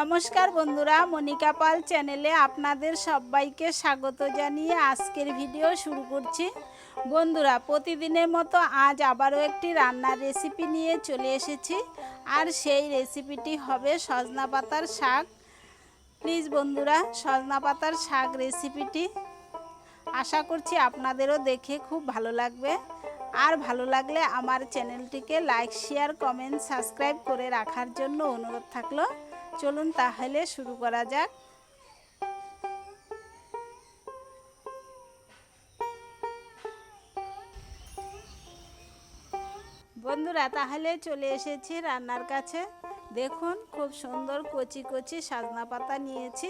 নমস্কার বন্ধুরা, মনিকা পাল চ্যানেলে আপনাদের সবাইকে স্বাগত জানিয়ে আজকের ভিডিও শুরু করছি। বন্ধুরা, প্রতিদিনের মতো আজ আবারও একটি রান্নার রেসিপি নিয়ে চলে এসেছি। আর সেই রেসিপিটি হবে সজনা পাতার শাক। প্লিজ বন্ধুরা, সজনা পাতার শাক রেসিপিটি আশা করছি আপনাদেরও দেখে খুব ভালো লাগবে। আর ভালো লাগলে আমার চ্যানেলটিকে লাইক, শেয়ার, কমেন্ট, সাবস্ক্রাইব করে রাখার জন্য অনুরোধ থাকল। চলুন তাহলে শুরু করা যাক। বন্ধুরা, তাহলে চলে এসেছি রান্নার কাছে। দেখুন, খুব সুন্দর কচি কচি সাজনা পাতা নিয়েছি।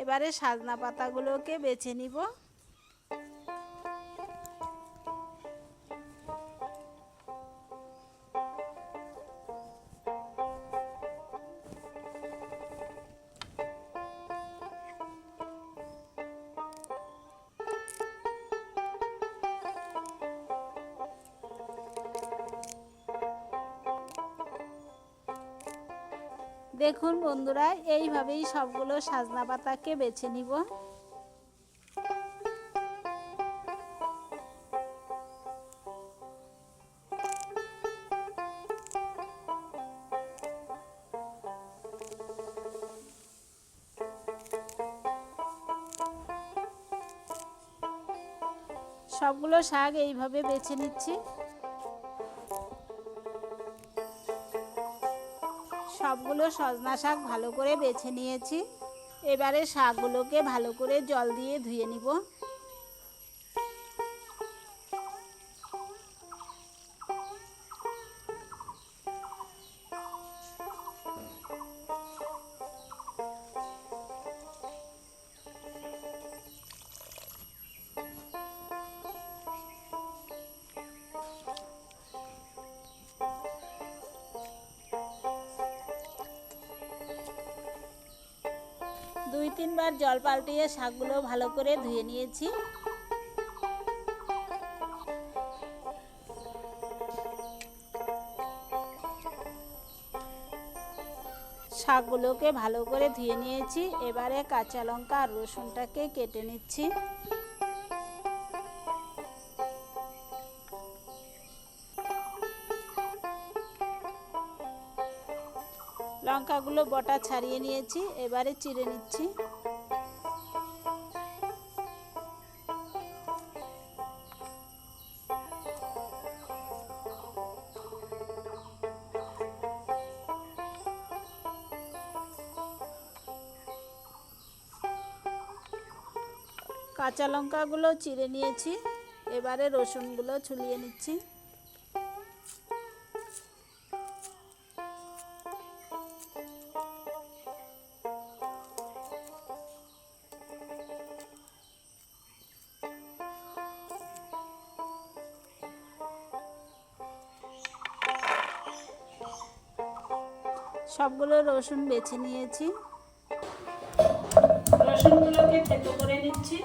এবারে সাজনা পাতাগুলোকে বেছে নিব। দেখুন বন্ধুরা এইভাবেই সবগুলো সাজনা পাতাকে বেছে নিব। সবগুলো শাক এইভাবে বেছে নিচ্ছি। সবগুলো সজনা শাক ভালো করে বেছে নিয়েছি। এবারে শাকগুলোকে ভালো করে জল দিয়ে ধুয়ে নিব। দুই তিনবার জল পাল্টিয়ে শাকগুলো ভালো করে ধুয়ে নিয়েছি। শাকগুলোকে ভালো করে ধুয়ে নিয়েছি। এবারে কাঁচা লঙ্কা আর রসুনটাকে কেটে নিচ্ছি। লঙ্কাগুলো বটা ছাড়িয়ে নিয়েছি, এবারে চিড়ে নিচ্ছি। কাঁচা লঙ্কাগুলো চিড়ে নিয়েছি, এবারে রসুনগুলো ছুলিয়ে নিচ্ছি। সবগুলো রসুন বেছে নিয়েছি। রসুনগুলোকে থেতো করে নিচ্ছি।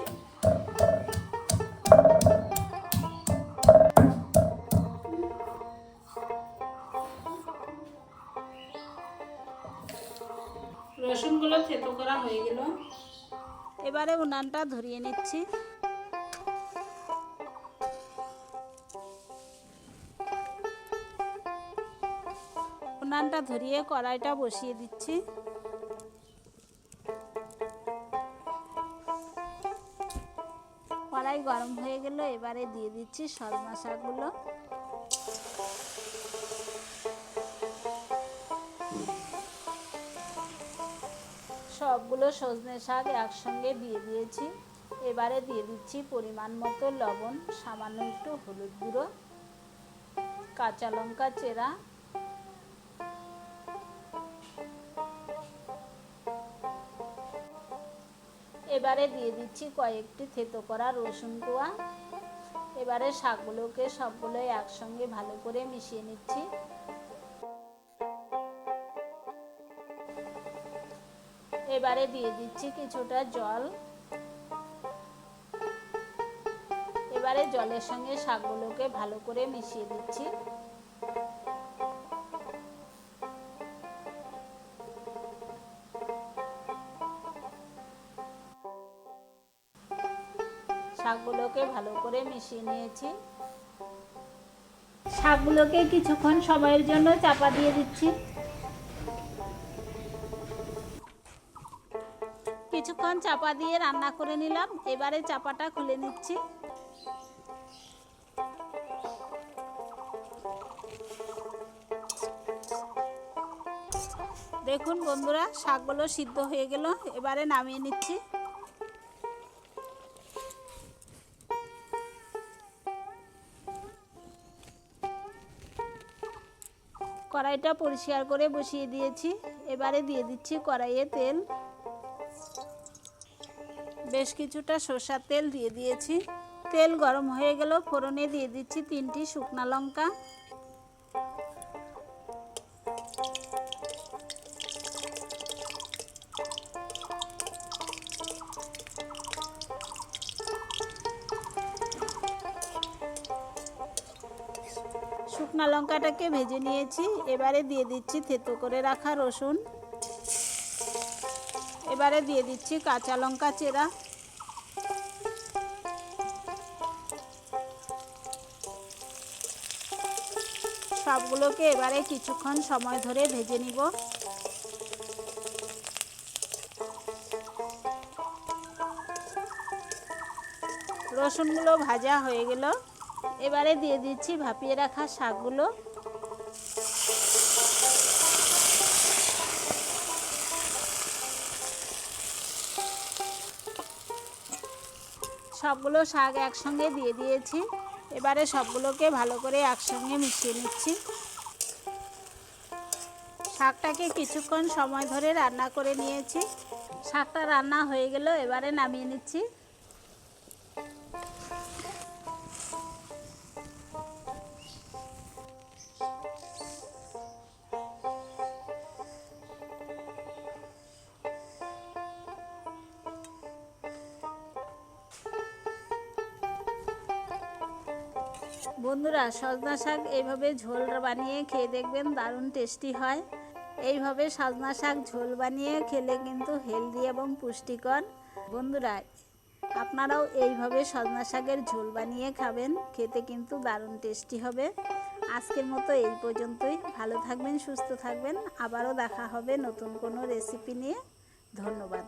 রসুনগুলো থেতো করা হয়ে গেল। এবারে উনানটা ধরিয়ে নিচ্ছি। উনানটা ধরিয়ে কড়াইটা বসিয়ে দিচ্ছি। কড়াই গরম হয়ে গেল, এবারে দিয়ে দিচ্ছি সজনা শাকগুলো সবগুলো সজনে শাক একসঙ্গে দিয়ে দিয়েছি। এবারে দিয়ে দিচ্ছি পরিমাণ মতো লবণ, সামান্য একটু হলুদ গুঁড়ো, কাঁচা লঙ্কা চেরা এবারে দিয়ে দিচ্ছি কয়েকটি থেতো করা রসুন কোয়া। এবারে শাকগুলোকে সবগুলোই একসঙ্গে ভালো করে মিশিয়ে নিচ্ছি। এবারে দিয়ে দিচ্ছি কিছুটা জল। এবারে জলের সঙ্গে শাকগুলোকে ভালো করে মিশিয়ে দিচ্ছি। শাকগুলোকে ভালো করে মিশিয়ে নিয়েছি। শাকগুলোকে কিছুক্ষণ সময়ের জন্য চাপা দিয়ে দিচ্ছি। কিছুক্ষণ চাপা দিয়ে রান্না করে নিলাম, এবারে চাপাটা খুলে নিচ্ছি। দেখুন বন্ধুরা, শাকগুলো সিদ্ধ হয়ে গেল, এবারে নামিয়ে নিচ্ছি। কড়াইটা পরিষ্কার করে বসিয়ে দিয়েছি। এবারে দিয়ে দিচ্ছি কড়াইয়ে তেল। বেশ কিছুটা সর্ষার তেল দিয়ে দিয়েছি। তেল গরম হয়ে গেল, ফোড়নে দিয়ে দিচ্ছি তিনটি শুকনা লঙ্কা। শুকনা লঙ্কাটাকে ভেজে নিয়েছি। এবারে দিয়ে দিচ্ছি থেতো করে রাখা রসুন। এবারে দিয়ে দিচ্ছি কাঁচা লঙ্কা চেরা। সবগুলোকে এবারে কিছুক্ষণ সময় ধরে ভেজে নিব। রসুনগুলো ভাজা হয়ে গেল। এবারে দিয়ে দিচ্ছি ভাপিয়ে রাখা শাকগুলো। সবগুলো শাক একসঙ্গে দিয়ে দিয়েছি। এবারে সবগুলোকে ভালো করে একসঙ্গে মিশিয়ে নিচ্ছি। শাকটাকে কিছুক্ষণ সময় ধরে রান্না করে নিয়েছি। শাকটা রান্না হয়ে গেল, এবারে নামিয়ে নিচ্ছি। বন্ধুরা, সজনা শাক এইভাবে ঝোল বানিয়ে খেয়ে দেখবেন দারুণ টেস্টি হয়। এইভাবে সজনা শাক ঝোল বানিয়ে খেলে কিন্তু হেলদি এবং পুষ্টিকর। বন্ধুরা, আপনারাও এইভাবে সজনা শাকের ঝোল বানিয়ে খাবেন, খেতে কিন্তু দারুণ টেস্টি হবে। আজকের মতো এই পর্যন্তই। ভালো থাকবেন, সুস্থ থাকবেন। আবারও দেখা হবে নতুন কোনো রেসিপি নিয়ে। ধন্যবাদ।